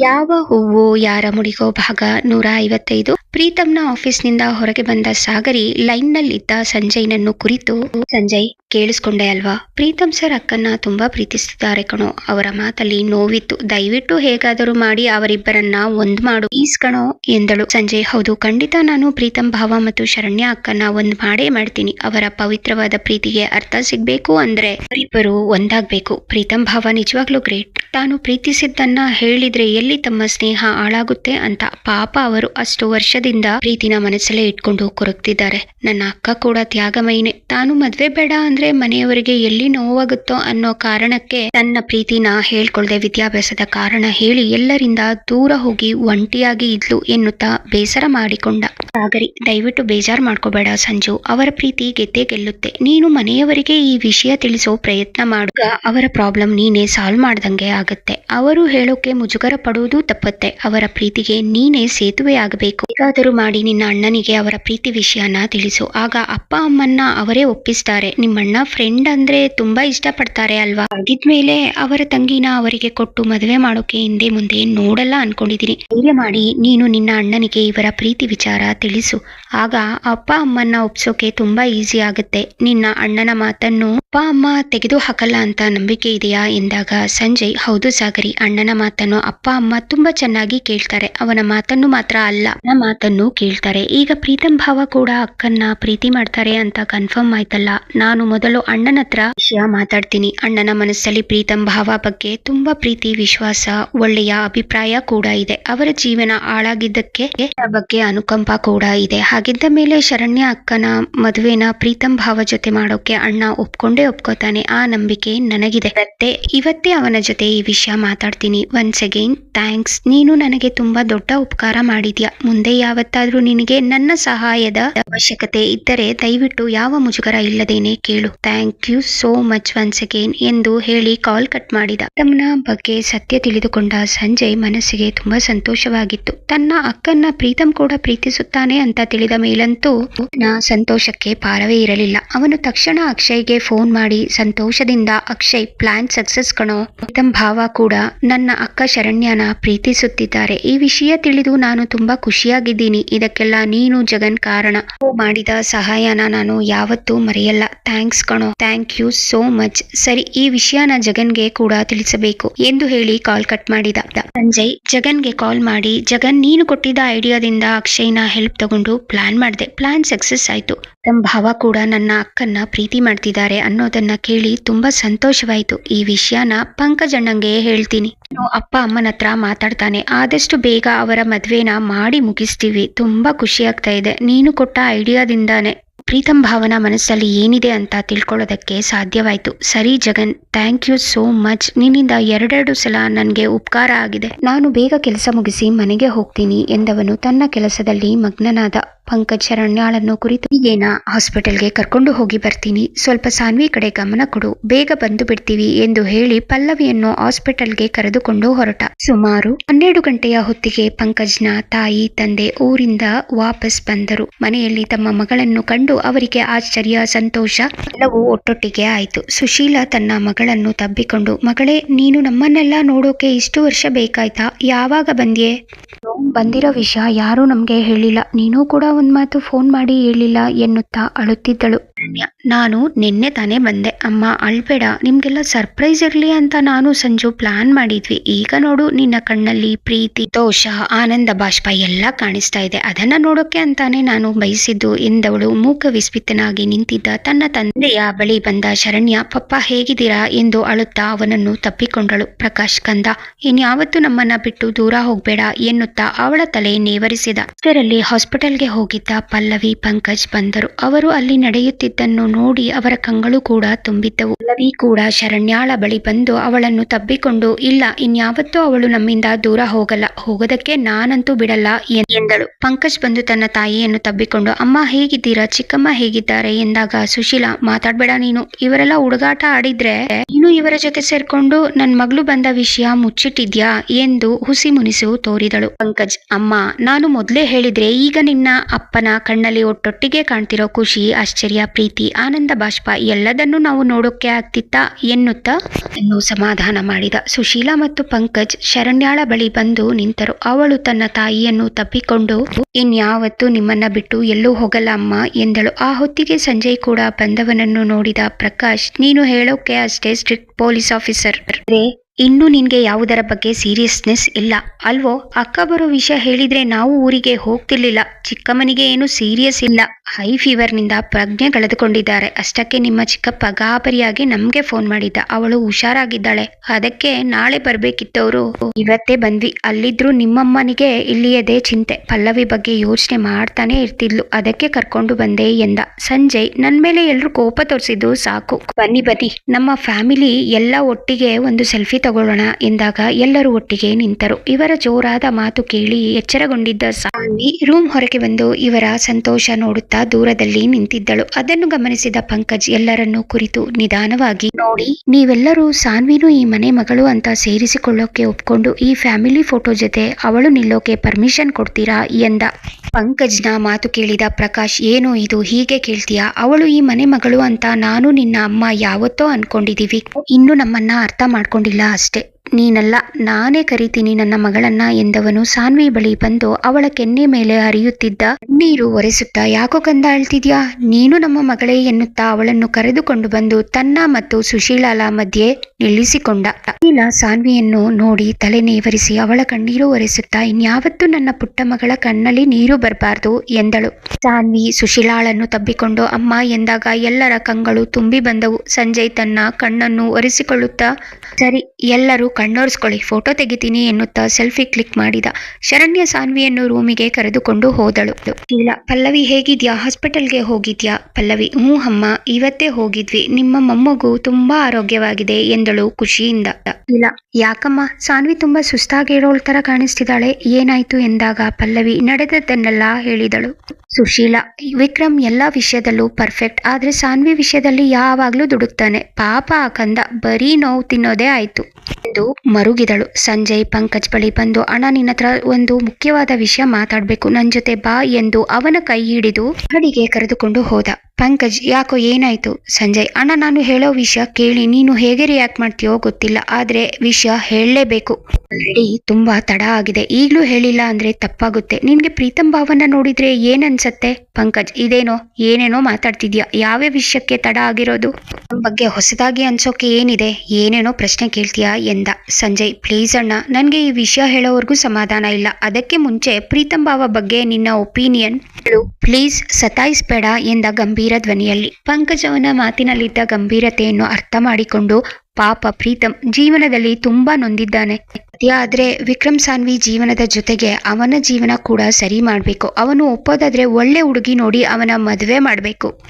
ಯಾವ ಹೂವು ಯಾರ ಮುಡಿಗೋ ಭಾಗ ನೂರ ಐವತ್ತೈದು? ಪ್ರೀತಮ್ನ ಆಫೀಸ್ನಿಂದ ಹೊರಗೆ ಬಂದ ಸಾಗರಿ ಲೈನ್ನಲ್ಲಿದ್ದ ಸಂಜಯ್ನನ್ನು ಕುರಿತು, ಸಂಜಯ್, ಕೇಳಿಸ್ಕೊಂಡೆ ಅಲ್ವಾ? ಪ್ರೀತಮ್ ಸರ್ ಅಕ್ಕನ್ನ ತುಂಬಾ ಪ್ರೀತಿಸುತ್ತಾರೆ ಕಣೋ. ಅವರ ಮಾತಲ್ಲಿ ನೋವಿತ್ತು. ದಯವಿಟ್ಟು ಹೇಗಾದರೂ ಮಾಡಿ ಅವರಿಬ್ಬರನ್ನ ಒಂದ್ ಮಾಡು. ಈಸ್ ಕಣೋ, ಎಂದಳು ಸಂಜಯ್. ಹೌದು, ಖಂಡಿತ ನಾನು ಪ್ರೀತಮ್, ಭಾವ ಮತ್ತು ಶರಣ್ಯ ಅಕ್ಕನ್ನ ಒಂದ್ ಮಾಡೇ ಮಾಡ್ತೀನಿ. ಅವರ ಪವಿತ್ರವಾದ ಪ್ರೀತಿಗೆ ಅರ್ಥ ಸಿಗ್ಬೇಕು ಅಂದ್ರೆ ಅವರಿಬ್ಬರು ಒಂದಾಗ್ಬೇಕು. ಪ್ರೀತಮ್, ಭಾವ ನಿಜವಾಗ್ಲೂ ಗ್ರೇಟ್. ತಾನು ಪ್ರೀತಿಸಿದ್ದನ್ನ ಹೇಳಿದ್ರೆ ಎಲ್ಲಿ ತಮ್ಮ ಸ್ನೇಹ ಹಾಳಾಗುತ್ತೆ ಅಂತ ಪಾಪ ಅವರು ಅಷ್ಟು ವರ್ಷದಿಂದ ಪ್ರೀತಿನ ಮನಸ್ಸಲ್ಲೇ ಇಟ್ಕೊಂಡು ಕೊರಗ್ತಿದ್ದಾರೆ. ನನ್ನ ಅಕ್ಕ ಕೂಡ ತ್ಯಾಗಮಯಿನೇ. ತಾನು ಮದ್ವೆ ಬೇಡ ಅಂದ್ರೆ ಮನೆಯವರಿಗೆ ಎಲ್ಲಿ ನೋವಾಗುತ್ತೋ ಅನ್ನೋ ಕಾರಣಕ್ಕೆ ತನ್ನ ಪ್ರೀತಿನ ಹೇಳ್ಕೊಳ್ದೆ ವಿದ್ಯಾಭ್ಯಾಸದ ಕಾರಣ ಹೇಳಿ ಎಲ್ಲರಿಂದ ದೂರ ಹೋಗಿ ಒಂಟಿಯಾಗಿ ಇದ್ಲು ಎನ್ನುತ್ತಾ ಬೇಸರ ಮಾಡಿಕೊಂಡ. ಸಾಗರಿ, ದಯವಿಟ್ಟು ಬೇಜಾರ್ ಮಾಡ್ಕೋಬೇಡ ಸಂಜು. ಅವರ ಪ್ರೀತಿ ಗೆದ್ದೆ ಗೆಲ್ಲುತ್ತೆ. ನೀನು ಮನೆಯವರಿಗೆ ಈ ವಿಷಯ ತಿಳಿಸೋ ಪ್ರಯತ್ನ ಮಾಡುಗ ಅವರ ಪ್ರಾಬ್ಲಮ್ ನೀನೇ ಸಾಲ್ವ್ ಮಾಡ್ದಂಗೆ ಆಗುತ್ತೆ. ಅವರು ಹೇಳೋಕೆ ಮುಜುಗರ ಪಡುವುದು ತಪ್ಪತ್ತೆ. ಅವರ ಪ್ರೀತಿಗೆ ನೀನೇ ಸೇತುವೆ ಆಗಬೇಕು ಹೇಗಾದರೂ ಮಾಡಿ ನಿನ್ನ ಅಣ್ಣನಿಗೆ ಅವರ ಪ್ರೀತಿ ವಿಷಯನ ತಿಳಿಸು. ಆಗ ಅಪ್ಪ ಅಮ್ಮನ್ನ ಅವರೇ ಒಪ್ಪಿಸ್ತಾರೆ. ನಿಮ್ಮಣ್ಣ ಫ್ರೆಂಡ್ ಅಂದ್ರೆ ತುಂಬಾ ಇಷ್ಟಪಡ್ತಾರೆ ಅಲ್ವಾ? ಹಾಗಿದ್ಮೇಲೆ ಅವರ ತಂಗಿನ ಅವರಿಗೆ ಕೊಟ್ಟು ಮದುವೆ ಮಾಡೋಕೆ ಹಿಂದೆ ಮುಂದೆ ನೋಡಲ್ಲ ಅನ್ಕೊಂಡಿದೀನಿ. ಧೈರ್ಯ ಮಾಡಿ ನೀನು ನಿನ್ನ ಅಣ್ಣನಿಗೆ ಇವರ ಪ್ರೀತಿ ವಿಚಾರ ತಿಳಿಸು. ಆಗ ಅಪ್ಪ ಅಮ್ಮನ್ನ ಒಪ್ಸೋಕೆ ತುಂಬಾ ಈಸಿ ಆಗುತ್ತೆ. ನಿನ್ನ ಅಣ್ಣನ ಮಾತನ್ನು ಅಪ್ಪ ಅಮ್ಮ ತೆಗೆದು ಹಾಕಲ್ಲ ಅಂತ ನಂಬಿಕೆ ಇದೆಯಾ? ಎಂದಾಗ, ಸಂಜಯ್, ಹೌದು ಸಾಗರಿ, ಅಣ್ಣನ ಮಾತನ್ನು ಅಪ್ಪ ಅಮ್ಮ ತುಂಬಾ ಚೆನ್ನಾಗಿ ಕೇಳ್ತಾರೆ. ಅವನ ಮಾತನ್ನು ಮಾತ್ರ ಅಲ್ಲ ನನ್ನ ಮಾತನ್ನು ಕೇಳ್ತಾರೆ. ಈಗ ಪ್ರೀತಂ ಭಾವ ಕೂಡ ಅಕ್ಕನ್ನ ಪ್ರೀತಿ ಮಾಡ್ತಾರೆ ಅಂತ ಕನ್ಫರ್ಮ್ ಆಯ್ತಲ್ಲ. ನಾನು ಮೊದಲು ಅಣ್ಣನ ಹತ್ರ ವಿಷಯ ಮಾತಾಡ್ತೀನಿ. ಅಣ್ಣನ ಮನಸ್ಸಲ್ಲಿ ಪ್ರೀತಂ ಭಾವ ಬಗ್ಗೆ ತುಂಬಾ ಪ್ರೀತಿ, ವಿಶ್ವಾಸ, ಒಳ್ಳೆಯ ಅಭಿಪ್ರಾಯ ಕೂಡ ಇದೆ. ಅವರ ಜೀವನ ಹಾಳಾಗಿದ್ದಕ್ಕೆ ಬಗ್ಗೆ ಅನುಕಂಪ ಕೂಡ ಇದೆ. ಹಾಗಿದ್ದ ಮೇಲೆ ಶರಣ್ಯ ಅಕ್ಕನ ಮದುವೆನ ಪ್ರೀತಂ ಭಾವ ಜೊತೆ ಮಾಡೋಕೆ ಅಣ್ಣ ಒಪ್ಕೊಂಡೇ ಒಪ್ಕೋತಾನೆ. ಆ ನಂಬಿಕೆ ನನಗಿದೆ. ಮತ್ತೆ ಇವತ್ತೇ ಅವನ ಜೊತೆ ಈ ವಿಷಯ ಮಾತಾಡ್ತೀನಿ. ಒನ್ಸ್ ಅಗೈನ್ ಥ್ಯಾಂಕ್ಸ್ ನೀನು ನನಗೆ ತುಂಬಾ ದೊಡ್ಡ ಉಪಕಾರ ಮಾಡಿದ್ಯಾ. ಮುಂದೆ ಯಾವತ್ತಾದ್ರೂ ನಿನಗೆ ನನ್ನ ಸಹಾಯದ ಅವಶ್ಯಕತೆ ಇದ್ದರೆ ದಯವಿಟ್ಟು ಯಾವ ಮುಜುಗರ ಇಲ್ಲದೇನೆ ಕೇಳು. Thank you so much once again ಎಂದು ಹೇಳಿ ಕಾಲ್ ಕಟ್ ಮಾಡಿದ. ತಮ್ಮನ ಬಗ್ಗೆ ಸತ್ಯ ತಿಳಿದುಕೊಂಡ ಸಂಜಯ್ ಮನಸ್ಸಿಗೆ ತುಂಬಾ ಸಂತೋಷವಾಗಿತ್ತು. ತನ್ನ ಅಕ್ಕನ್ನ ಪ್ರೀತಮ್ ಕೂಡ ಪ್ರೀತಿಸುತ್ತಾನೆ ಅಂತ ತಿಳಿದ ಮೇಲಂತೂ ಸಂತೋಷಕ್ಕೆ ಪಾರವೇ ಇರಲಿಲ್ಲ. ಅವನು ತಕ್ಷಣ ಅಕ್ಷಯ್ಗೆ ಫೋನ್ ಮಾಡಿ, ಸಂತೋಷದಿಂದ ಅಕ್ಷಯ್ ಪ್ಲಾನ್ ಸಕ್ಸಸ್ ಕಣೋ. ಪ್ರೀತಮ್ ಭಾವ ಕೂಡ ನನ್ನ ಅಕ್ಕ ಶರಣ್ಯನ ಪ್ರೀತಿಸುತ್ತಿದ್ದಾರೆ. ಈ ವಿಷಯ ತಿಳಿದು ನಾನು ತುಂಬಾ ಖುಷಿಯಾಗಿದ್ದೀನಿ ಇದಕ್ಕೆಲ್ಲ ನೀನು ಜಗನ್ ಕಾರಣ. ಮಾಡಿದ ಸಹಾಯನ ನಾನು ಯಾವತ್ತೂ ಮರೆಯಲ್ಲ. ಥ್ಯಾಂಕ್ಸ್ ಕಣೋ. Thank you so much. ಸರಿ, ಈ ವಿಷಯನ ಜಗನ್ಗೆ ಕೂಡ ತಿಳಿಸಬೇಕು ಎಂದು ಹೇಳಿ ಕಾಲ್ ಕಟ್ ಮಾಡಿದ. ಸಂಜಯ್, ಜಗನ್ಗೆ ಕಾಲ್ ಮಾಡಿ, ಜಗನ್, ನೀನು ಕೊಟ್ಟಿದ್ದ ಐಡಿಯಾದಿಂದ ಅಕ್ಷಯ್ನ ಹೆಲ್ಪ್ ತಗೊಂಡು ಪ್ಲಾನ್ ಮಾಡಿದೆ. ಪ್ಲಾನ್ ಸಕ್ಸಸ್ ಆಯ್ತು. ತಮ್ಮ ಭಾವ ಕೂಡ ನನ್ನ ಅಕ್ಕನ್ನ ಪ್ರೀತಿ ಮಾಡ್ತಿದ್ದಾರೆ ಅನ್ನೋದನ್ನ ಕೇಳಿ ತುಂಬಾ ಸಂತೋಷವಾಯ್ತು. ಈ ವಿಷಯನ ಪಂಕಜಣ್ಣಂಗೆ ಹೇಳ್ತೀನಿ. ಅಪ್ಪ ಅಮ್ಮನ ಹತ್ರ ಮಾತಾಡ್ತಾನೆ. ಆದಷ್ಟು ಬೇಗ ಅವರ ಮದ್ವೆನ ಮಾಡಿ ಮುಗಿಸ್ತೀವಿ. ತುಂಬಾ ಖುಷಿ ಆಗ್ತಾ ಇದೆ. ನೀನು ಕೊಟ್ಟ ಐಡಿಯಾದಿಂದಾನೆ ಪ್ರೀತಂ ಭಾವನ ಮನಸ್ಸಲ್ಲಿ ಏನಿದೆ ಅಂತ ತಿಳ್ಕೊಳ್ಳೋದಕ್ಕೆ ಸಾಧ್ಯವಾಯ್ತು. ಸರಿ Jagan thank you so much ನಿನ್ನಿಂದ ಎರಡೆರಡು ಸಲ ನನಗೆ ಉಪಕಾರ ಆಗಿದೆ. ನಾನು ಬೇಗ ಕೆಲಸ ಮುಗಿಸಿ ಮನೆಗೆ ಹೋಗ್ತೀನಿ ಎಂದವನು ತನ್ನ ಕೆಲಸದಲ್ಲಿ ಮಗ್ನನಾದ ಪಂಕಜ್ ಶರಣ್ಯಾಳನ್ನು ಕುರಿತು ಈಗೇನ ಹಾಸ್ಪಿಟಲ್ಗೆ ಕರ್ಕೊಂಡು ಹೋಗಿ ಬರ್ತೀನಿ. ಸ್ವಲ್ಪ ಸಾನ್ವಿ ಕಡೆ ಗಮನ ಕೊಡು. ಬೇಗ ಬಂದು ಬಿಡ್ತೀವಿ ಎಂದು ಹೇಳಿ ಪಲ್ಲವಿಯನ್ನು ಹಾಸ್ಪಿಟಲ್ಗೆ ಕರೆದುಕೊಂಡು ಹೊರಟ. ಸುಮಾರು ಹನ್ನೆರಡು ಗಂಟೆಯ ಹೊತ್ತಿಗೆ ಪಂಕಜ್ನ ತಾಯಿ, ತಂದೆ ಊರಿಂದ ವಾಪಸ್ ಬಂದರು. ಮನೆಯಲ್ಲಿ ತಮ್ಮ ಮಗಳನ್ನು ಕಂಡು ಅವರಿಗೆ ಆಶ್ಚರ್ಯ, ಸಂತೋಷ ಎಲ್ಲವೂ ಒಟ್ಟೊಟ್ಟಿಗೆ ಆಯಿತು. ಸುಶೀಲಾ ತನ್ನ ಮಗಳನ್ನು ತಬ್ಬಿಕೊಂಡು, ಮಗಳೇ, ನೀನು ನಮ್ಮನ್ನೆಲ್ಲ ನೋಡೋಕೆ ಇಷ್ಟು ವರ್ಷ ಬೇಕಾಯ್ತಾ? ಯಾವಾಗ ಬಂದ್ಯೆ? ಬಂದಿರೋ ವಿಷಯ ಯಾರೂ ನಮಗೆ ಹೇಳಿಲ್ಲ. ನೀನು ಕೂಡ ಒಂದು ಮಾತು ಫೋನ್ ಮಾಡಿ ಹೇಳಿಲ್ಲ ಎನ್ನುತ್ತಾ ಅಳುತ್ತಿದ್ದಳು. ನಾನು ನಿನ್ನೆ ತಾನೇ ಬಂದೆ. ಅಮ್ಮ, ಅಳ್ಬೇಡ. ನಿಮ್ಗೆಲ್ಲ ಸರ್ಪ್ರೈಸ್ ಇರ್ಲಿ ಅಂತ ನಾನು ಸಂಜು ಪ್ಲಾನ್ ಮಾಡಿದ್ವಿ. ಈಗ ನೋಡು, ನಿನ್ನ ಕಣ್ಣಲ್ಲಿ ಪ್ರೀತಿ, ದೋಷ, ಆನಂದ, ಬಾಷ್ಪ ಎಲ್ಲ ಕಾಣಿಸ್ತಾ ಇದೆ. ಅದನ್ನ ನೋಡೋಕೆ ಅಂತಾನೆ ನಾನು ಬಯಸಿದ್ದು ಎಂದವಳು ಮೂಕ ವಿಸ್ಮಿತನಾಗಿ ನಿಂತಿದ್ದ ತನ್ನ ತಂದೆಯ ಬಳಿ ಬಂದ ಶರಣ್ಯ, ಪಪ್ಪ, ಹೇಗಿದ್ದೀರಾ? ಎಂದು ಅಳುತ್ತಾ ಅವನನ್ನು ತಪ್ಪಿಕೊಂಡಳು. ಪ್ರಕಾಶ್, ಕಂದ, ಇನ್ಯಾವತ್ತೂ ನಮ್ಮನ್ನ ಬಿಟ್ಟು ದೂರ ಹೋಗ್ಬೇಡ, ಎನ್ನುತ್ತಾ ಅವಳ ತಲೆ ನೇವರಿಸಿದ. ಇದರಲ್ಲಿ ಹಾಸ್ಪಿಟಲ್ಗೆ ಹೋಗಿದ್ದ ಪಲ್ಲವಿ, ಪಂಕಜ್ ಬಂದರು. ಅವರು ಅಲ್ಲಿ ನಡೆಯುತ್ತಿದ್ದನ್ನು ನೋಡಿ ಅವರ ಕಂಗಳು ಕೂಡ ತುಂಬಿದ್ದವು. ಪಲ್ಲವಿ ಕೂಡ ಶರಣ್ಯಾಳ ಬಳಿ ಬಂದು ಅವಳನ್ನು ತಬ್ಬಿಕೊಂಡು, ಇಲ್ಲ, ಇನ್ಯಾವತ್ತೂ ಅವಳು ನಮ್ಮಿಂದ ದೂರ ಹೋಗಲ್ಲ. ಹೋಗೋದಕ್ಕೆ ನಾನಂತೂ ಬಿಡಲ್ಲ ಎಂದಳು. ಪಂಕಜ್ ಬಂದು ತನ್ನ ತಾಯಿಯನ್ನು ತಬ್ಬಿಕೊಂಡು, ಅಮ್ಮ, ಹೇಗಿದ್ದೀರಾ? ಚಿಕ್ಕಮ್ಮ ಹೇಗಿದ್ದಾರೆ? ಎಂದಾಗ, ಸುಶೀಲಾ, ಮಾತಾಡ್ಬೇಡ ನೀನು. ಇವರೆಲ್ಲ ಹುಡುಗಾಟ ಆಡಿದ್ರೆ ನೀನು ಇವರ ಜೊತೆ ಸೇರ್ಕೊಂಡು ನನ್ ಮಗಳು ಬಂದ ವಿಷಯ ಮುಚ್ಚಿಟ್ಟಿದ್ಯಾ? ಎಂದು ಹುಸಿ ಮುನಿಸು ತೋರಿದಳು ಪಂಕಜ್. ಅಮ್ಮ, ನಾನು ಮೊದಲೇ ಹೇಳಿದ್ರೆ ಈಗ ನಿನ್ನ ಅಪ್ಪನ ಕಣ್ಣಲ್ಲಿ ಒಟ್ಟೊಟ್ಟಿಗೆ ಕಾಣ್ತಿರೋ ಖುಷಿ, ಆಶ್ಚರ್ಯ, ಪ್ರೀತಿ, ಆನಂದ, ಬಾಷ್ಪ ಎಲ್ಲದನ್ನೂ ನಾವು ನೋಡೋಕೆ ಆಗ್ತಿತ್ತಾ? ಎನ್ನುತ್ತಾ ಸಮಾಧಾನ ಮಾಡಿದ ಸುಶೀಲಾ ಮತ್ತು ಪಂಕಜ್ ಶರಣ್ಯಾಳ ಬಳಿ ಬಂದು ನಿಂತರು. ಅವಳು ತನ್ನ ತಾಯಿಯನ್ನು ತಪ್ಪಿಕೊಂಡು, ಇನ್ಯಾವತ್ತೂ ನಿಮ್ಮನ್ನ ಬಿಟ್ಟು ಎಲ್ಲೂ ಹೋಗಲ್ಲ ಅಮ್ಮ ಎಂದಳು. ಆ ಹೊತ್ತಿಗೆ ಸಂಜಯ್ ಕೂಡ ಬಂದವನನ್ನು ನೋಡಿದ ಪ್ರಕಾಶ್, ನೀನು ಹೇಳೋಕೆ ಅಷ್ಟೇ ಸ್ಟ್ರಿಕ್ಟ್ ಪೊಲೀಸ್ ಆಫೀಸರ್ ಇನ್ನು ನಿನಗೆ ಯಾವುದರ ಬಗ್ಗೆ ಸೀರಿಯಸ್ನೆಸ್ ಇಲ್ಲ. ಅಲ್ವೋ? ಅಕ್ಕ ಬರೋ ವಿಷಯ ಹೇಳಿದ್ರೆ ನಾವು ಊರಿಗೆ ಹೋಗ್ತಿರ್ಲಿಲ್ಲ. ಚಿಕ್ಕಮ್ಮನಿಗೆ ಏನು ಸೀರಿಯಸ್ ಇಲ್ಲ. ಹೈ ಫೀವರ್ನಿಂದ ಪ್ರಜ್ಞೆ ಕಳೆದುಕೊಂಡಿದ್ದಾರೆ. ಅಷ್ಟಕ್ಕೆ ನಿಮ್ಮ ಚಿಕ್ಕಪ್ಪ ಗಾಬರಿಯಾಗಿ ನಮ್ಗೆ ಫೋನ್ ಮಾಡಿದ್ದ. ಅವಳು ಹುಷಾರಾಗಿದ್ದಾಳೆ. ಅದಕ್ಕೆ ನಾಳೆ ಬರಬೇಕಿತ್ತವರು. ಇವತ್ತೇ ಬಂದ್ವಿ. ಅಲ್ಲಿದ್ರು ನಿಮ್ಮಮ್ಮನಿಗೆ ಇಲ್ಲಿಯದೇ ಚಿಂತೆ. ಪಲ್ಲವಿ ಬಗ್ಗೆ ಯೋಚನೆ ಮಾಡ್ತಾನೆ ಇರ್ತಿದ್ಲು. ಅದಕ್ಕೆ ಕರ್ಕೊಂಡು ಬಂದೆ ಎಂದ. ಸಂಜಯ್, ನನ್ ಮೇಲೆ ಎಲ್ರು ಕೋಪ ತೋರಿಸಿದ್ದು ಸಾಕು. ಬನ್ನಿ ಬನ್ನಿ. ನಮ್ಮ ಫ್ಯಾಮಿಲಿ ಎಲ್ಲ ಒಟ್ಟಿಗೆ ಒಂದು ಸೆಲ್ಫಿ ತಗೊಳ್ಳೋಣ ಎಂದಾಗ ಎಲ್ಲರೂ ಒಟ್ಟಿಗೆ ನಿಂತರು. ಇವರ ಜೋರಾದ ಮಾತು ಕೇಳಿ ಎಚ್ಚರಗೊಂಡಿದ್ದ ಸಾನ್ವಿ ರೂಮ್ ಹೊರಗೆ ಬಂದು ಇವರ ಸಂತೋಷ ನೋಡುತ್ತಾ ದೂರದಲ್ಲಿ ನಿಂತಿದ್ದಳು. ಅದನ್ನು ಗಮನಿಸಿದ ಪಂಕಜ್ ಎಲ್ಲರನ್ನೂ ಕುರಿತು ನಿಧಾನವಾಗಿ, ನೋಡಿ, ನೀವೆಲ್ಲರೂ ಸಾನ್ವಿನೂ ಈ ಮನೆ ಮಗಳು ಅಂತ ಸೇರಿಸಿಕೊಳ್ಳೋಕೆ ಒಪ್ಕೊಂಡು ಈ ಫ್ಯಾಮಿಲಿ ಫೋಟೋ ಜೊತೆ ಅವಳು ನಿಲ್ಲೋಕೆ ಪರ್ಮಿಷನ್ ಕೊಡ್ತೀರಾ? ಎಂದ. ಪಂಕಜ್ನ ಮಾತು ಕೇಳಿದ ಪ್ರಕಾಶ್, ಏನು ಇದು, ಹೀಗೆ ಕೇಳ್ತೀಯಾ? ಅವಳು ಈ ಮನೆ ಮಗಳು ಅಂತ ನಾನು ನಿನ್ನ ಅಮ್ಮ ಯಾವತ್ತೋ ಅನ್ಕೊಂಡಿದೀವಿ. ಇನ್ನು ನಮ್ಮನ್ನ ಅರ್ಥ ಮಾಡ್ಕೊಂಡಿಲ್ಲ ಅಷ್ಟೇ. ನೀನಲ್ಲ, ನಾನೇ ಕರಿತೀನಿ ನನ್ನ ಮಗಳನ್ನ ಎಂದವನು ಸಾನ್ವಿ ಬಳಿ ಬಂದು ಅವಳ ಕೆನ್ನೆ ಮೇಲೆ ಹರಿಯುತ್ತಿದ್ದ ನೀರು ಒರೆಸುತ್ತಾ, ಯಾಕೋ ಕಂದ ಅಳ್ತಿದ್ಯಾ? ನೀನು ನಮ್ಮ ಮಗಳೇ ಎನ್ನುತ್ತಾ ಅವಳನ್ನು ಕರೆದುಕೊಂಡು ಬಂದು ತನ್ನ ಮತ್ತು ಸುಶೀಲಾಲ ಮಧ್ಯೆ ನಿಲ್ಲಿಸಿಕೊಂಡ. ಸುಶೀಲ ಸಾನ್ವಿಯನ್ನು ನೋಡಿ ತಲೆ ನೇವರಿಸಿ ಅವಳ ಕಣ್ಣೀರು ಒರೆಸುತ್ತಾ, ಇನ್ಯಾವತ್ತೂ ನನ್ನ ಪುಟ್ಟ ಮಗಳ ಕಣ್ಣಲ್ಲಿ ನೀರು ಬರಬಾರ್ದು ಎಂದಳು. ಸಾನ್ವಿ ಸುಶೀಲಾಳನ್ನು ತಬ್ಬಿಕೊಂಡು, ಅಮ್ಮ ಎಂದಾಗ ಎಲ್ಲರ ಕಂಗಳು ತುಂಬಿ ಬಂದವು. ಸಂಜಯ್ ತನ್ನ ಕಣ್ಣನ್ನು ಒರೆಸಿಕೊಳ್ಳುತ್ತಾ, ಸರಿ, ಎಲ್ಲರೂ ಕಣ್ಣೊರೆಸ್ಕೊಳ್ಳಿ. ಫೋಟೋ ತೆಗಿತೀನಿ ಎನ್ನುತ್ತಾ ಸೆಲ್ಫಿ ಕ್ಲಿಕ್ ಮಾಡಿದ. ಶರಣ್ಯ ಸಾನ್ವಿಯನ್ನು ರೂಮಿಗೆ ಕರೆದುಕೊಂಡು ಹೋದಳು. ಇಲ್ಲ ಪಲ್ಲವಿ ಹೇಗಿದ್ಯಾ? ಹಾಸ್ಪಿಟಲ್ಗೆ ಹೋಗಿದ್ಯಾ? ಪಲ್ಲವಿ, ಹ್ಞೂ ಅಮ್ಮ, ಇವತ್ತೇ ಹೋಗಿದ್ವಿ. ನಿಮ್ಮ ಮೊಮ್ಮಗು ತುಂಬಾ ಆರೋಗ್ಯವಾಗಿದೆ ಎಂದಳು ಖುಷಿಯಿಂದ. ಇಲ್ಲ ಯಾಕಮ್ಮ? ಸಾನ್ವಿ ತುಂಬಾ ಸುಸ್ತಾಗಿರೋಳ್ ತರ ಕಾಣಿಸ್ತಿದ್ದಾಳೆ. ಏನಾಯ್ತು ಎಂದಾಗ ಪಲ್ಲವಿ, ನಡೆದದ್ದನ್ನೆಲ್ಲ ಹೇಳಿದಳು. ಸುಶೀಲ, ವಿಕ್ರಮ್ ಎಲ್ಲ ವಿಷಯದಲ್ಲೂ ಪರ್ಫೆಕ್ಟ್ ಆದರೆ ಸಾನ್ವಿ ವಿಷಯದಲ್ಲಿ ಯಾವಾಗಲೂ ದುಡುಕ್ತಾನೆ ಪಾಪ ಆ ಕಂದ ಬರೀ ನೋವು ತಿನ್ನೋದೇ ಆಯಿತು. ಎಂದು ಮರುಗಿದಳು. ಸಂಜಯ್, ಪಂಕಜ್ ಬಳಿ ಬಂದು, ಅಣ್ಣ, ನಿನ್ನ ಹತ್ರ ಒಂದು ಮುಖ್ಯವಾದ ವಿಷಯ ಮಾತಾಡಬೇಕು. ನನ್ನ ಜೊತೆ ಬಾ ಎಂದು ಅವನ ಕೈ ಹಿಡಿದು ಅಡಿಗೆ ಕರೆದುಕೊಂಡು ಹೋದ. ಪಂಕಜ್, ಯಾಕೋ ಏನಾಯ್ತು? ಸಂಜಯ್, ಅಣ್ಣ, ನಾನು ಹೇಳೋ ವಿಷಯ ಕೇಳಿ, ನೀನು ಹೇಗೆ ರಿಯಾಕ್ಟ್ ಮಾಡ್ತೀಯೋ ಗೊತ್ತಿಲ್ಲ, ಆದ್ರೆ ವಿಷಯ ಹೇಳಲೇಬೇಕು. ಆಲ್ರೆಡಿ ತುಂಬಾ ತಡ ಆಗಿದೆ, ಈಗಲೂ ಹೇಳಿಲ್ಲ ಅಂದ್ರೆ ತಪ್ಪಾಗುತ್ತೆ. ನಿನಗೆ ಪ್ರೀತಮ್ ಭಾವನ ನೋಡಿದ್ರೆ ಏನ್ ಅನ್ಸತ್ತೆ ಪಂಕಜ್, ಇದೇನೋ, ಏನೇನೋ ಮಾತಾಡ್ತಿದ್ಯಾ? ಯಾವ ವಿಷಯಕ್ಕೆ ತಡ ಆಗಿರೋದು? ನಮ್ಮ ಬಗ್ಗೆ ಹೊಸದಾಗಿ ಅನ್ಸೋಕೆ ಏನಿದೆ? ಏನೇನೋ ಪ್ರಶ್ನೆ ಕೇಳ್ತೀಯಾ ಎಂದ. ಸಂಜಯ್ ಪ್ಲೀಸ್ ಅಣ್ಣ, ನನಗೆ ಈ ವಿಷಯ ಹೇಳೋವರೆಗೂ ಸಮಾಧಾನ ಇಲ್ಲ. ಅದಕ್ಕೆ ಮುಂಚೆ ಪ್ರೀತಂ ಭಾವ ಬಗ್ಗೆ ನಿನ್ನ ಒಪಿನಿಯನ್ ಪ್ಲೀಸ್ ಸತಾಯಿಸ್ಬೇಡ ಎಂದ ಗಂಭೀರ. ಧ್ವನಿಯಲ್ಲಿ ಪಂಕಜವನ ಮಾತಿನಲ್ಲಿದ್ದ ಗಂಭೀರತೆಯನ್ನು ಅರ್ಥ ಮಾಡಿಕೊಂಡು ಪಾಪ ಪ್ರೀತಂ ಜೀವನದಲ್ಲಿ ತುಂಬಾ ನೊಂದಿದ್ದಾನೆ. ಆದ್ರೆ ವಿಕ್ರಮ್ ಸಾನ್ವಿ ಜೀವನದ ಜೊತೆಗೆ ಅವನ ಜೀವನ ಕೂಡ ಸರಿ ಮಾಡ್ಬೇಕು. ಅವನು ಒಪ್ಪೋದಾದ್ರೆ ಒಳ್ಳೆ ಹುಡುಗಿ ನೋಡಿ ಅವನ ಮದುವೆ ಮಾಡ್ಬೇಕು.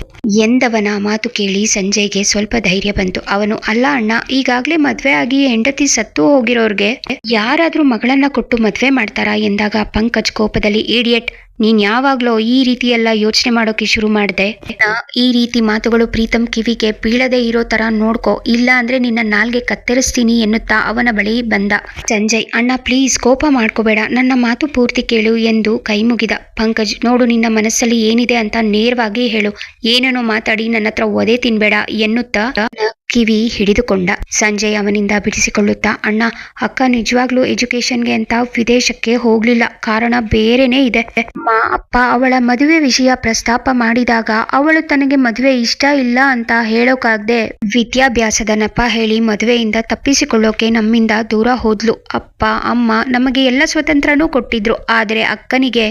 ಎಂದವನ ಮಾತು ಕೇಳಿ ಸಂಜಯ್ಗೆ ಸ್ವಲ್ಪ ಧೈರ್ಯ ಬಂತು. ಅವನು, ಅಲ್ಲ ಅಣ್ಣ, ಈಗಾಗ್ಲೇ ಮದ್ವೆ ಆಗಿ ಹೆಂಡತಿ ಸತ್ತು ಹೋಗಿರೋರ್ಗೆ ಯಾರಾದ್ರೂ ಮಗಳನ್ನ ಕೊಟ್ಟು ಮದ್ವೆ ಮಾಡ್ತಾರಾ? ಎಂದಾಗ ಪಂಕಜ್ ಕೋಪದಲ್ಲಿ ಈಡಿಯಟ್ ನೀನ್ ಯಾವಾಗ್ಲೋ ಈ ರೀತಿ ಎಲ್ಲ ಯೋಚನೆ ಮಾಡೋಕೆ ಶುರು ಮಾಡ್ದೆ. ಈ ರೀತಿ ಮಾತುಗಳು ಪ್ರೀತಮ್ ಕಿವಿಗೆ ಬೀಳದೆ ಇರೋ ತರ ನೋಡ್ಕೋ. ಇಲ್ಲ ಅಂದ್ರೆ ನಿನ್ನ ನಾಲ್ಗೆ ಕತ್ತರಿಸ್ತೀನಿ ಎನ್ನುತ್ತಾ ಅವನ ಬಳಿ ಬಂದ. ಸಂಜಯ್, ಅಣ್ಣ ಪ್ಲೀಸ್ ಕೋಪ ಮಾಡ್ಕೋಬೇಡ. ನನ್ನ ಮಾತು ಪೂರ್ತಿ ಕೇಳು ಎಂದು ಕೈ ಮುಗಿದ ಪಂಕಜ್. ನೋಡು, ನಿನ್ನ ಮನಸ್ಸಲ್ಲಿ ಏನಿದೆ ಅಂತ ನೇರವಾಗಿ ಹೇಳು. ಏನೇನೋ ಮಾತಾಡಿ ನನ್ನ ಹತ್ರ ಒದೆ ತಿನ್ಬೇಡ ಎನ್ನುತ್ತಾ ಕಿವಿ ಹಿಡಿದುಕೊಂಡ. ಸಂಜಯ್ ಅವನಿಂದ ಬಿಡಿಸಿಕೊಳ್ಳುತ್ತಾ, ಅಣ್ಣ, ಅಕ್ಕ ನಿಜವಾಗ್ಲೂ ಎಜುಕೇಶನ್ಗೆ ಅಂತ ವಿದೇಶಕ್ಕೆ ಹೋಗ್ಲಿಲ್ಲ. ಕಾರಣ ಬೇರೆನೇ ಇದೆ. ಅಮ್ಮ, ಅಪ್ಪ ಅವಳ ಮದುವೆ ವಿಷಯ ಪ್ರಸ್ತಾಪ ಮಾಡಿದಾಗ ಅವಳು ತನಗೆ ಮದುವೆ ಇಷ್ಟ ಇಲ್ಲ ಅಂತ ಹೇಳೋಕಾಗ್ದೆ ವಿದ್ಯಾಭ್ಯಾಸದ ನೆಪ ಹೇಳಿ ಮದುವೆಯಿಂದ ತಪ್ಪಿಸಿಕೊಳ್ಳೋಕೆ ನಮ್ಮಿಂದ ದೂರ ಹೋದ್ಲು. ಅಪ್ಪ, ಅಮ್ಮ ನಮಗೆ ಎಲ್ಲ ಸ್ವತಂತ್ರನೂ ಕೊಟ್ಟಿದ್ರು. ಆದ್ರೆ ಅಕ್ಕನಿಗೆ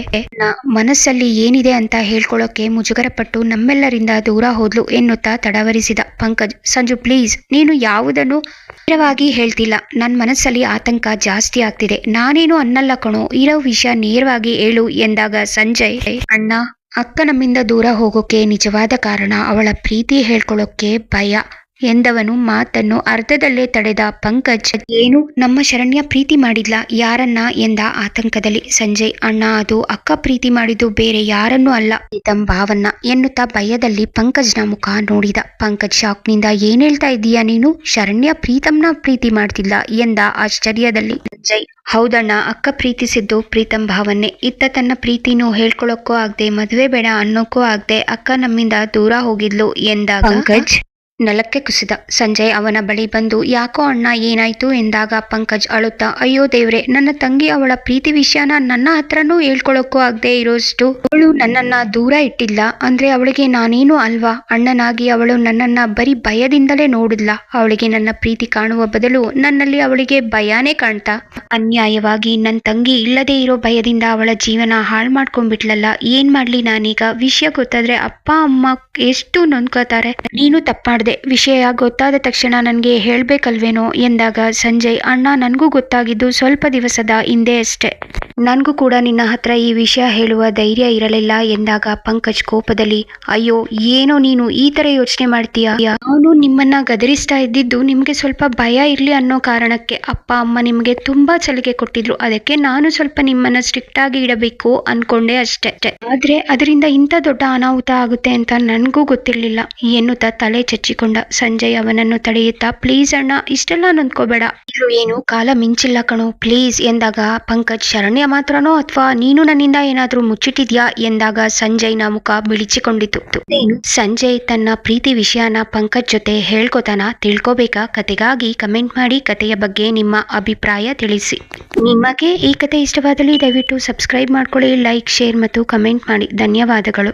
ಮನಸ್ಸಲ್ಲಿ ಏನಿದೆ ಅಂತ ಹೇಳ್ಕೊಳ್ಳೋಕೆ ಮುಜುಗರಪಟ್ಟು ನಮ್ಮೆಲ್ಲರಿಂದ ದೂರ ಹೋದ್ಲು ಎನ್ನುತ್ತಾ ತಡವರಿಸಿದ ಪಂಕಜ್. ಸಂಜು ಪ್ಲೀಸ್ ನೀನು ಯಾವುದನ್ನು ನೇರವಾಗಿ ಹೇಳ್ತಿಲ್ಲ. ನನ್ನ ಮನಸ್ಸಲ್ಲಿ ಆತಂಕ ಜಾಸ್ತಿ ಆಗ್ತಿದೆ. ನಾನೇನು ಅನ್ನಲ್ಲ ಕಣೋ. ಇರೋ ವಿಷಯ ನೇರವಾಗಿ ಹೇಳು ಎಂದಾಗ ಸಂಜಯ್, ಅಣ್ಣ, ಅಕ್ಕ ನಮ್ಮಿಂದ ದೂರ ಹೋಗೋಕೆ ನಿಜವಾದ ಕಾರಣ ಅವಳ ಪ್ರೀತಿ ಹೇಳ್ಕೊಳ್ಳೋಕೆ ಭಯ. ಎಂದವನು ಮಾತನ್ನು ಅರ್ಧದಲ್ಲೇ ತಡೆದ ಪಂಕಜ್, ಏನು? ನಮ್ಮ ಶರಣ್ಯ ಪ್ರೀತಿ ಮಾಡಿದ್ಲ? ಯಾರನ್ನ? ಎಂದ ಆತಂಕದಲ್ಲಿ ಸಂಜಯ್, ಅಣ್ಣ, ಅದು ಅಕ್ಕ ಪ್ರೀತಿ ಮಾಡಿದ್ದು ಬೇರೆ ಯಾರನ್ನೂ ಅಲ್ಲ ಇದಂ ಭಾವನ್ನ ಎನ್ನುತ್ತಾ ಭಯದಲ್ಲಿ ಪಂಕಜ್ನ ಮುಖ ನೋಡಿದ. ಪಂಕಜ್, ಶಾಕ್ನಿಂದ ಏನ್ ಹೇಳ್ತಾ ಇದ್ದೀಯಾ ನೀನು? ಶರಣ್ಯ ಪ್ರೀತಂನ ಪ್ರೀತಿ ಮಾಡ್ತಿಲ್ಲ ಎಂದ ಆಶ್ಚರ್ಯದಲ್ಲಿ ಸಂಜಯ್. ಹೌದಣ್ಣ, ಅಕ್ಕ ಪ್ರೀತಿಸಿದ್ದು ಪ್ರೀತಂ ಭಾವನ್ನೇ. ಇತ್ತ ತನ್ನ ಪ್ರೀತಿನೂ ಹೇಳ್ಕೊಳಕ್ಕೂ ಆಗದೆ, ಮದುವೆ ಬೇಡ ಅನ್ನೋಕ್ಕೂ ಆಗದೆ, ಅಕ್ಕ ನಮ್ಮಿಂದ ದೂರ ಹೋಗಿದ್ಲು ಎಂದ ಪಂಕಜ್ ನೆಲಕ್ಕೆ ಕುಸಿದ. ಸಂಜಯ್ ಅವನ ಬಳಿ ಬಂದು, ಯಾಕೋ ಅಣ್ಣ, ಏನಾಯ್ತು? ಎಂದಾಗ ಪಂಕಜ್ ಅಳುತ್ತಾ, ಅಯ್ಯೋ ದೇವ್ರೆ, ನನ್ನ ತಂಗಿ ಅವಳ ಪ್ರೀತಿ ವಿಷಯನ ನನ್ನ ಹತ್ರನೂ ಹೇಳ್ಕೊಳಕ್ಕೂ ಆಗದೆ ಇರೋಷ್ಟು? ಅವಳು ನನ್ನನ್ನ ದೂರ ಇಟ್ಟಿಲ್ಲ. ಅಂದ್ರೆ ಅವಳಿಗೆ ನಾನೇನು ಅಲ್ವಾ? ಅಣ್ಣನಾಗಿ ಅವಳು ನನ್ನನ್ನ ಬರೀ ಭಯದಿಂದಲೇ ನೋಡಿಲ್ಲ ಅವಳಿಗೆ ನನ್ನ ಪ್ರೀತಿ ಕಾಣುವ ಬದಲು ನನ್ನಲ್ಲಿ ಅವಳಿಗೆ ಭಯಾನೇ ಕಾಣ್ತಾ? ಅನ್ಯಾಯವಾಗಿ ನನ್ನ ತಂಗಿ ಇಲ್ಲದೆ ಇರೋ ಭಯದಿಂದ ಅವಳ ಜೀವನ ಹಾಳು ಮಾಡ್ಕೊಂಡ್ಬಿಟ್ಲಲ್ಲ, ಏನ್ ಮಾಡ್ಲಿ ನಾನೀಗ? ವಿಷಯ ಗೊತ್ತಾದ್ರೆ ಅಪ್ಪ, ಅಮ್ಮ ಎಷ್ಟು ನೊಂದ್ಕೋತಾರೆ? ನೀನು ತಪ್ಪಾಡ್ದೆ ವಿಷಯ ಗೊತ್ತಾದ ತಕ್ಷಣ ನನಗೆ ಹೇಳಬೇಕಲ್ವೇನೋ ಎಂದಾಗ ಸಂಜಯ್, ಅಣ್ಣ, ನನಗೂ ಗೊತ್ತಾಗಿದ್ದು ಸ್ವಲ್ಪ ದಿವಸದ ಹಿಂದೆ ಅಷ್ಟೇ. ನನಗೂ ಕೂಡ ನಿನ್ನ ಹತ್ರ ಈ ವಿಷಯ ಹೇಳುವ ಧೈರ್ಯ ಇರಲಿಲ್ಲ ಎಂದಾಗ ಪಂಕಜ್ ಕೋಪದಲ್ಲಿ, ಅಯ್ಯೋ, ಏನೋ ನೀನು ಈ ತರ ಯೋಚನೆ ಮಾಡ್ತೀಯ? ನಾನು ನಿಮ್ಮನ್ನ ಗದರಿಸ್ತಾ ಇದ್ದಿದ್ದು ನಿಮ್ಗೆ ಸ್ವಲ್ಪ ಭಯ ಇರ್ಲಿ ಅನ್ನೋ ಕಾರಣಕ್ಕೆ ಅಪ್ಪ, ಅಮ್ಮ ನಿಮ್ಗೆ ತುಂಬಾ ಸಲಿಗೆ ಕೊಟ್ಟಿದ್ರು. ಅದಕ್ಕೆ ನಾನು ಸ್ವಲ್ಪ ನಿಮ್ಮನ್ನ ಸ್ಟ್ರಿಕ್ಟ್ ಆಗಿ ಇಡಬೇಕು ಅನ್ಕೊಂಡೆ ಅಷ್ಟೇ. ಆದ್ರೆ ಅದರಿಂದ ಇಂಥ ದೊಡ್ಡ ಅನಾಹುತ ಆಗುತ್ತೆ ಅಂತ ನನಗೂ ಗೊತ್ತಿರ್ಲಿಲ್ಲ ಎನ್ನುತ್ತಾ ತಲೆ ಚಚ್ಚಿಕೊಂಡ ಸಂಜಯ್ ಅವನನ್ನು ತಡೆಯುತ್ತಾ, ಪ್ಲೀಸ್ ಅಣ್ಣ, ಇಷ್ಟೆಲ್ಲ ನೊಂದ್ಕೋಬೇಡ. ಇದು ಏನು ಕಾಲ ಮಿಂಚಿಲ್ಲ ಕಣೋ. ಪ್ಲೀಸ್, ಎಂದಾಗ ಪಂಕಜ್, ಶರಣ್ಯ ಮಾತ್ರನೋ ಅಥವಾ ನೀನು ನನ್ನಿಂದ ಏನಾದ್ರೂ ಮುಚ್ಚಿಟ್ಟಿದ್ಯಾ? ಎಂದಾಗ ಸಂಜಯ್ನ ಮುಖ ಬಿಳಿಚಿಕೊಂಡಿತು. ಸಂಜಯ್ ತನ್ನ ಪ್ರೀತಿ ವಿಷಯನ ಪಂಕಜ್ ಜೊತೆ ಹೇಳ್ಕೊತಾನ, ತಿಳ್ಕೋಬೇಕಾ? ಕತೆಗಾಗಿ ಕಮೆಂಟ್ ಮಾಡಿ ಕತೆಯ ಬಗ್ಗೆ ನಿಮ್ಮ ಅಭಿಪ್ರಾಯ ತಿಳಿಸಿ. ನಿಮಗೆ ಈ ಕತೆ ಇಷ್ಟವಾದಲ್ಲಿ ದಯವಿಟ್ಟು ಸಬ್ಸ್ಕ್ರೈಬ್ ಮಾಡ್ಕೊಳ್ಳಿ, ಲೈಕ್, ಶೇರ್ ಮತ್ತು ಕಮೆಂಟ್ ಮಾಡಿ. ಧನ್ಯವಾದಗಳು.